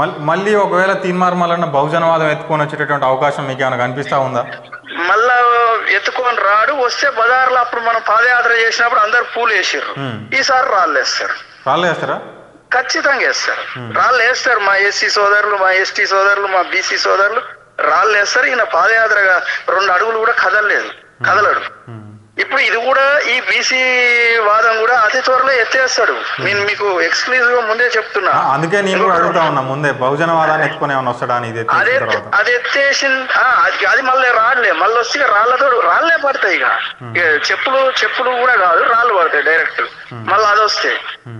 మళ్ళీ ఒకవేళ తీన్మార్ మల్లన్న బహుజనవాదం ఎత్తుకొని వచ్చేటటువంటి అవకాశం మీకు ఏమైనా కనిపిస్తా ఉందా? మళ్ళా ఎత్తుకొని రాడు వస్తే బజార్లో అప్పుడు మనం పాదయాత్ర చేసినప్పుడు అందరు పూలు వేసారు. ఈసారి రాళ్ళు వేస్తారు. రాళ్ళు వేస్తారా? ఖచ్చితంగా వేస్తారు. రాళ్ళు వేస్తారు. మా ఎస్సీ సోదరులు మా ఎస్టీ సోదరులు మా బీసీ సోదరులు రాళ్ళు వేస్తారు. ఈయన పాదయాత్రగా రెండు అడుగులు కూడా కదలలేదు. కదలడు. ఇప్పుడు ఇది కూడా ఈ బీసీ వాదం కూడా అతి త్వరలో ఎత్తేస్తాడు. నేను మీకు ఎక్స్క్లూజివ్గా ముందే చెప్తున్నా. అందుకే నేను కూడా అడుగుతా ఉన్నా ముందే బహుజనవాదాన్ని ఎత్తుకొని ఏమైనా వస్తాడా అని అదే ఎత్తేసిన అది ఎత్తేసి అది మళ్ళీ రాళ్ళే మళ్ళీ ఇక రాళ్ళతో రాళ్ళే పడతాయి ఇక. ఇక చెప్పులు చెప్పులు కూడా కాదు రాళ్ళు పడతాయి డైరెక్ట్ మళ్ళీ అది వస్తే.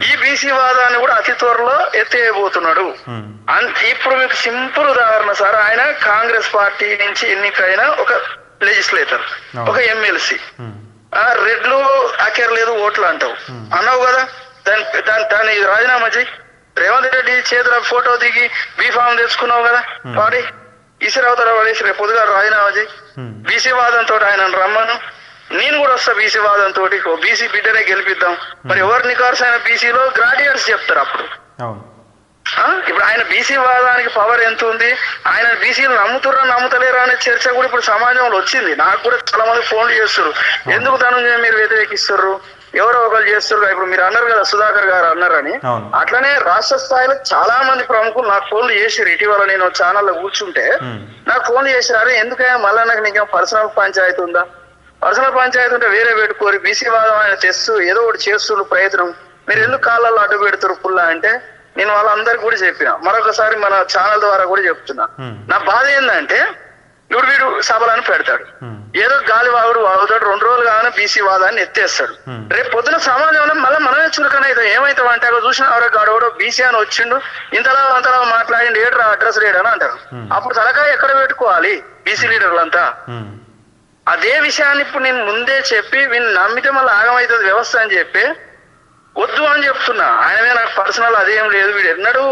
ఈ బీసీ వాదాన్ని కూడా అతి త్వరలో ఎత్తేయబోతున్నాడు. ఇప్పుడు మీకు సింపుల్ ఉదాహరణ సార్ ఆయన కాంగ్రెస్ పార్టీ నుంచి ఎన్నికైన ఒక లెజిస్లేటర్. ఒక ఎమ్మెల్సీ రెడ్లు అక్కర్లేదు ఓట్లు అంటావు. అన్నావు కదా? దాని దాని దాన్ని రాజీనామా చెయ్యి. రేవంత్ రెడ్డి చేతుల ఫోటో దిగి బీఫామ్ తెచ్చుకున్నావు కదా? వాడి ఈశ్వరవతర వాడేసి రేపు పొద్దుగా రాజీనామా Hmm. బీసీ వాదంతో ఆయన రమ్మను. నేను కూడా వస్తా బీసీ వాదంతో బీసీ బిడ్డనే గెలిపిద్దాం. మరి ఎవరు నికార్సైన బీసీలో గ్రాడ్యుయేట్స్ చెప్తారు అప్పుడు? ఇప్పుడు ఆయన బీసీ వాదానికి పవర్ ఎంత ఉంది? ఆయన బీసీలు నమ్ముతుర్రా నమ్ముతలేరా అనే చర్చ కూడా ఇప్పుడు సమాజంలో వచ్చింది. నాకు కూడా చాలా మంది ఫోన్లు చేస్తారు ఎందుకు ధనుంజయ మీరు వ్యతిరేకిస్తారు ఎవరో ఒకరు చేస్తారు ఇప్పుడు మీరు అన్నారు కదా సుధాకర్ గారు అన్నారని. అట్లనే రాష్ట్ర స్థాయిలో చాలా మంది ప్రముఖులు నాకు ఫోన్లు చేసారు ఇటీవల నేను ఛానల్లో కూర్చుంటే. నాకు ఫోన్లు చేశారు అరే ఎందుకయ్యా మళ్ళా నాకు నీకేం పర్సనల్ పంచాయతీ ఉందా? పర్సనల్ పంచాయతీ ఉంటే వేరే పెట్టుకోరు. బీసీ వాదం ఆయన తెస్తూ ఏదో ఒకటి చేస్తున్న ప్రయత్నం. మీరు ఎందుకు కాళ్ళల్లో అడ్డు పెడుతున్నారు పుల్లా అంటే నేను వాళ్ళందరికీ కూడా చెప్పిన మరొకసారి మన ఛానల్ ద్వారా కూడా చెప్తున్నా. నా బాధ ఏంటంటే వీడు వీడు సభలను పెడతాడు. ఏదో గాలి వాగుడు వాగుతాడు రెండు రోజులు కాగానే బీసీ వాదాన్ని ఎత్తేస్తాడు. రేపు పొద్దున సమాజంలో మళ్ళీ మనమే చురుకన అవుతాం ఏమైతాం అంటే అక్కడ చూసిన ఎవరో గాడోడో బీసీ అని వచ్చిండు ఇంతలా అంతలా మాట్లాడిండు ఏడు అడ్రస్ రేడు అని అంటారు. అప్పుడు తలకాయ ఎక్కడ పెట్టుకోవాలి బీసీ లీడర్లంతా. అదే విషయాన్ని ఇప్పుడు నేను ముందే చెప్పి వీళ్ళు నమ్మితే మళ్ళీ ఆగమవుతుంది వ్యవస్థ అని చెప్పి వద్దు అని చెప్తున్నా. ఆయన మీద నాకు పర్సనల్ అదేం లేదు. వీడు ఎన్నడూ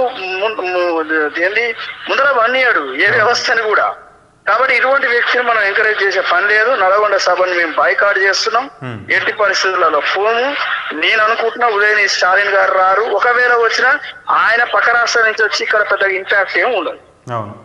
ఏంది? ముందర వన్నీయాడు. ఏ వ్యవస్థని కూడా. కాబట్టి ఇటువంటి వ్యక్తిని మనం ఎంకరేజ్ చేసే పని లేదు. నల్గొండ సభను మేము బైకాట్ చేస్తున్నాం. Hmm. ఎట్టి పరిస్థితులలో పోము నేను అనుకుంటున్నా ఉదయం స్టాలిన్ గారు రారు. ఒకవేళ వచ్చినా ఆయన పక్క రాష్ట్రం నుంచి వచ్చి ఇక్కడ పెద్దగా ఇంపాక్ట్ ఏం ఉండదు.